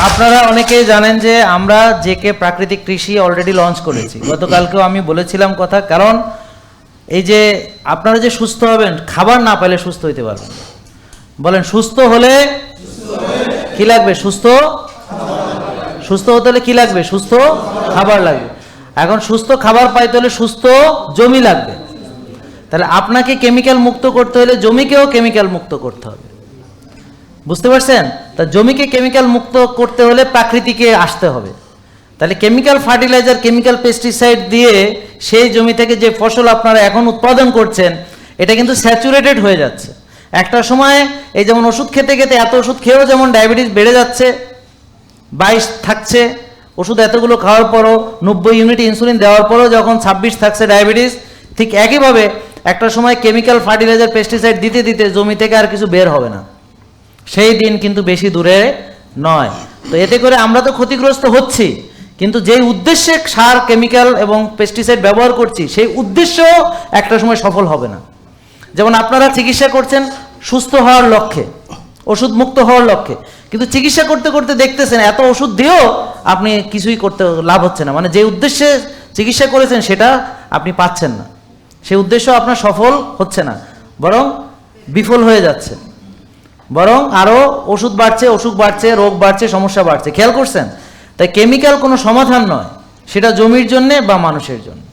আপনারা অনেকেই জানেন যে আমরা জেকে প্রাকৃতিক কৃষি অলরেডি লঞ্চ করেছি। গতকালকেও আমি বলেছিলাম কথা কারণ এই যে আপনারা যে সুস্থ হবেন খাবার না পাইলে সুস্থ হইতে পারবেন বলেন সুস্থ হলে কি লাগবে? সুস্থ? সুস্থ হতে হলে কি লাগবে? সুস্থ খাবার লাগবে। এখন সুস্থ খাবার পাইতে হলে সুস্থ জমি লাগবে। তাহলে আপনাকে কেমিক্যাল মুক্ত করতে হলে জমিকেও কেমিক্যাল মুক্ত করতে হবে। বুঝতে পারছেন? তা জমিকে কেমিক্যাল মুক্ত করতে হলে প্রাকৃতিকে আসতে হবে। তাহলে কেমিক্যাল ফার্টিলাইজার কেমিক্যাল পেস্টিসাইড দিয়ে সেই জমি থেকে যে ফসল আপনারা এখন উৎপাদন করছেন, এটা কিন্তু স্যাচুরেটেড হয়ে যাচ্ছে। একটা সময় এই যেমন ওষুধ খেতে খেতে এত ওষুধ খেয়েও যেমন ডায়াবেটিস বেড়ে যাচ্ছে, বাইশ থাকছে, ওষুধ এতগুলো খাওয়ার পরও, নব্বই ইউনিট ইনসুলিন দেওয়ার পরও যখন ছাব্বিশ থাকছে ডায়াবেটিস ঠিক একইভাবে একটা সময় কেমিক্যাল ফার্টিলাইজার পেস্টিসাইড দিতে দিতে জমি থেকে আর কিছু বের হবে না। সেই দিন কিন্তু বেশি দূরে নয়। তো এতে করে আমরা তো ক্ষতিগ্রস্ত হচ্ছি, কিন্তু যেই উদ্দেশ্যে সার, কেমিক্যাল এবং পেস্টিসাইড ব্যবহার করছি, সেই উদ্দেশ্য একটা সময় সফল হবে না। যেমন আপনারা চিকিৎসা করছেন সুস্থ হওয়ার লক্ষ্যে ওষুধ মুক্ত হওয়ার লক্ষ্যে, কিন্তু চিকিৎসা করতে করতে দেখতেছেন এত ওষুধ দিয়েও আপনি কিছুই করতে লাভ হচ্ছে না। মানে যে উদ্দেশ্যে চিকিৎসা করেছেন সেটা আপনি পাচ্ছেন না। সেই উদ্দেশ্য আপনার সফল হচ্ছে না, বরং বিফল হয়ে যাচ্ছে। বরং আরও ওষুধ বাড়ছে, অসুখ বাড়ছে, রোগ বাড়ছে, সমস্যা বাড়ছে। খেয়াল করছেন? তাই কেমিক্যাল কোনো সমাধান নয়। সেটা জমির জন্যে বা মানুষের জন্য।